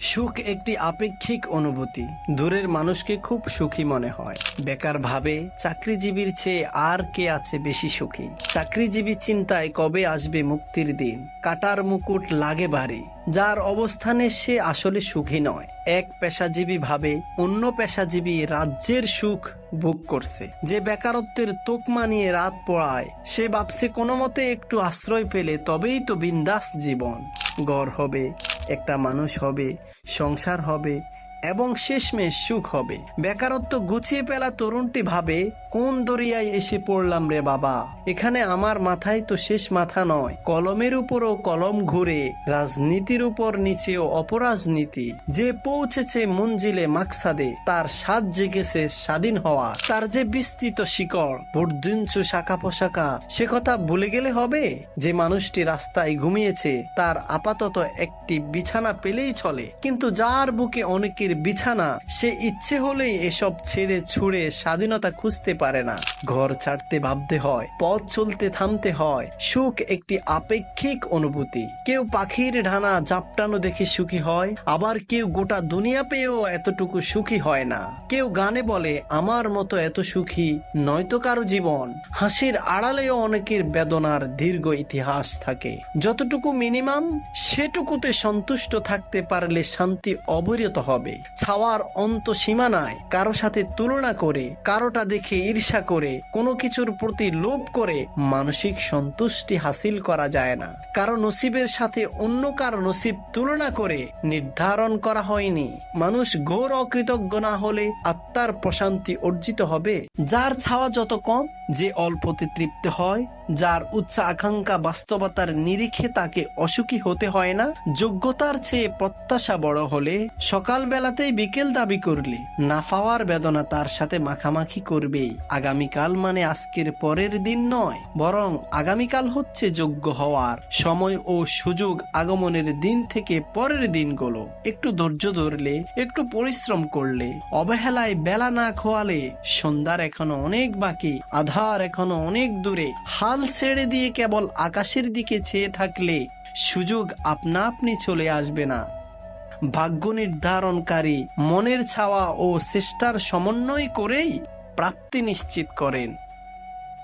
সুখ একটি আপেক্ষিক অনুভূতি। দূরের মানুষকে খুব সুখী মনে হয়। বেকার ভাবে চাকরিজীবীর চেয়ে আর কে আছে বেশি সুখী? চাকরিজীবী চিন্তায় কবে আসবে মুক্তির দিন? কাটার মুকুট লাগে বাড়ি যার অবস্থানে সে আসলে সুখী নয়। এক পেশাজীবী ভাবে অন্য পেশাজীবী রাজ্যের সুখ ভোগ করছে। যে বেকারত্বের তোকমা নিয়ে রাত পড়ায়, সে ভাবছে কোনো মতে একটু আশ্রয় পেলে তবেই তো বিন্দাস জীবন। গড় হবে একটা মানুষ হবে সংসার হবে এবং শেষমেশ সুখ হবে। বেকারত্ব গুছিয়ে পেলা তরুণটি ভাবে, কোন দরিয়ায় এসে পড়লাম রে বাবা? এখানে আমার মাথায় তো শেষ মাথা নয়। কলমের উপরও কলম ঘুরে, রাজনীতির উপর নিচেও অপরাজনীতি। যে পৌঁছেছে মঞ্জিলে মাকসাদে, তার স্বাদ জেগেছে স্বাধীন হওয়া। তার যে বিস্তৃত শিকড় বর্ধিঞ্চু শাখা পোশাকা সে কথা ভুলে গেলে হবে? যে মানুষটি রাস্তায় ঘুমিয়েছে, তার আপাতত একটি বিছানা পেলেই চলে। কিন্তু যার বুকে অনেকের বিছানা, সে ইচ্ছে হলেই এসব ছেড়ে ছুড়ে স্বাধীনতা খুঁজতে পারে না। ঘর ছাড়তে ভাবতে হয়, পথ চলতে থামতে হয়, সুখ একটি আপেক্ষিক অনুভূতি। কেউ পাখির ঢানা জাপটানো দেখে সুখী হয়, আবার কেউ গোটা দুনিয়া পেয়েও এতটুকু সুখী হয় না। কেউ গানে বলে, আমার মতো এত সুখী নয়তো কারও জীবন। হাসির আড়ালেও অনেকের বেদনার দীর্ঘ ইতিহাস থাকে। যতটুকু মিনিমাম, সেটুকুতে সন্তুষ্ট থাকতে পারলে শান্তি অবরিত হবে। ছাওয়ার অন্ত সীমা নাই কারও সাথে তুলনা করে, কারোটা দেখে ঈর্ষা করে, কোনো কিছুর প্রতি লোভ করে মানসিক সন্তুষ্টি হাসিল করা যায় না। কারও নসিবের সাথে অন্য কারও নসিব তুলনা করে নির্ধারণ করা হয়নি। মানুষ ঘোর অকৃতজ্ঞ না হলে আত্মার প্রশান্তি অর্জিত হবে। যার ছাওয়া যত কম যে অল্পতে তৃপ্ত হয়, যার উচ্চ আকাঙ্ক্ষা বাস্তবতার নিরিখে তাকে অসুখী হতে হয় না, যোগ্যতার চেয়ে প্রত্যাশা বড় হলে সকাল বেলাতেই বিকেল দাবি করলে না পাওয়ার বেদনা তার সাথে মাখামাখি করবেই। আগামীকাল মানে আজকের পরের দিন নয়, বরং আগামীকাল হচ্ছে যোগ্য হওয়ার সময় ও সুযোগ আগমনের দিন থেকে পরের দিনগুলো। একটু ধৈর্য ধরলে, একটু পরিশ্রম করলে, অবহেলায় বেলা না খোয়ালে সন্ধ্যার এখনও অনেক বাকি আধার এখনও অনেক দূরে। হাল ছেড়ে দিয়ে কেবল আকাশের দিকে চেয়ে থাকলে সুযোগ আপনা আপনি চলে আসবে না। ভাগ্য নির্ধারণকারী মনের ছাওয়া ও চেষ্টার সমন্বয় করেই প্রাপ্তি নিশ্চিত করেন।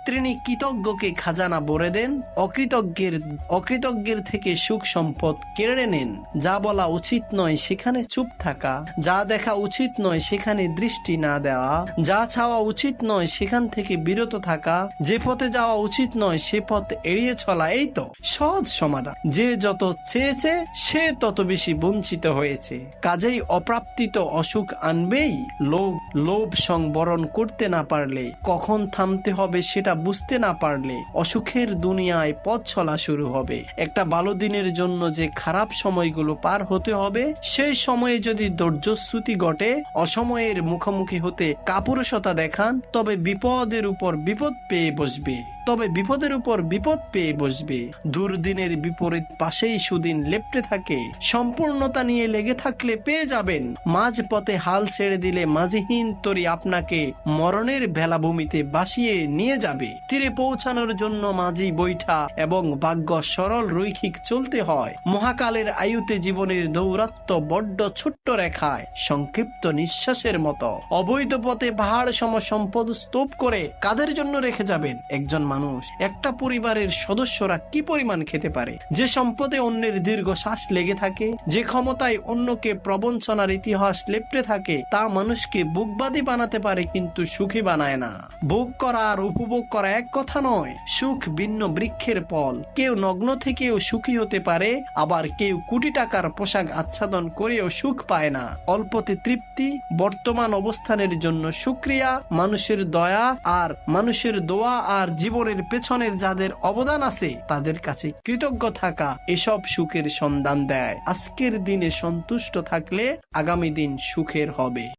তিনি কৃতজ্ঞকে খাজানা ভরে দেন, অকৃতজ্ঞের অকৃতজ্ঞের থেকে সুখ সম্পদ কেড়ে নেন। যা বলা উচিত নয় সেখানে চুপ থাকা, যা দেখা উচিত নয় সেখানে দৃষ্টি না দেওয়া, যা ছাওয়া উচিত নয় সেখান থেকে বিরত থাকা, যে পথে যাওয়া উচিত নয় সে পথ এড়িয়ে চলা, এই তো সহজ সমাধান। যে যত চেয়েছে, সে তত বেশি বঞ্চিত হয়েছে। কাজেই অপ্রাপ্তিত অসুখ আনবেই, লোভ লোভ সংবরণ করতে না পারলে কখন থামতে হবে সেটা বুঝতে না পারলে অসুখের দুনিয়ায় পথ চলা শুরু হবে। একটা ভালো দিনের জন্য যে খারাপ সময়গুলো পার হতে হবে, সেই সময়ে যদি ধৈর্যশ্রুতি ঘটে, অসময়ের মুখোমুখি হতে কাপুরুষতা দেখান, তবে বিপদের উপর বিপদ পেয়ে বসবে। তবে বিপদের উপর বিপদ পেয়ে বসবে। দুর্দিনের বিপরীত পাশেই সুদিন লেপটে থাকে। সম্পূর্ণতা নিয়ে লেগে থাকলে পেয়ে যাবেন। মাঝ পথে হাল ছেড়ে দিলে মাঝিহীন তরি আপনাকে মরণের ভেলাভূমিতে বাসিয়ে নিয়ে যাবে। তীরে পৌঁছানোর জন্য মাঝি বৈঠা এবং ভাগ্য সরল রৈখিক চলতে হয়। মহাকালের আয়ুতে জীবনের দৌরাত্ম বড্ড ছোট্ট রেখায়, সংক্ষিপ্ত নিঃশ্বাসের মতো। অবৈধ পথে পাহাড় সম সম্পদ স্তূপ করে কাদের জন্য রেখে যাবেন? একজন মানুষ। একটা পরিবারের সদস্যরা কি পরিমাণ খেতে পারে? যে সম্পদে অন্যের দীর্ঘ শ্বাস লেগে থাকে, যে ক্ষমতায় অন্যকে প্রবঞ্চনার ইতিহাস লেপটে থাকে, তা মানুষকে বুকবাদী বানাতে পারে কিন্তু সুখী বানায় না। ভোগ করা আর উপভোগ করা এক কথা নয়, সুখ ভিন্ন বৃক্ষের ফল। কেউ নগ্ন থেকেও সুখী হতে পারে, আবার কেউ কোটি টাকার পোশাক আচ্ছাদন করেও সুখ পায় না। অল্পতে তৃপ্তি, বর্তমান অবস্থানের জন্য সুক্রিয়া, মানুষের দয়া আর মানুষের দোয়া আর জীবনের পেছনের যাদের অবদান আছে, তাদের কাছে কৃতজ্ঞ থাকা এসব সুখের সন্ধান দেয়। আজকের দিনে সন্তুষ্ট থাকলে আগামী দিন সুখের হবে।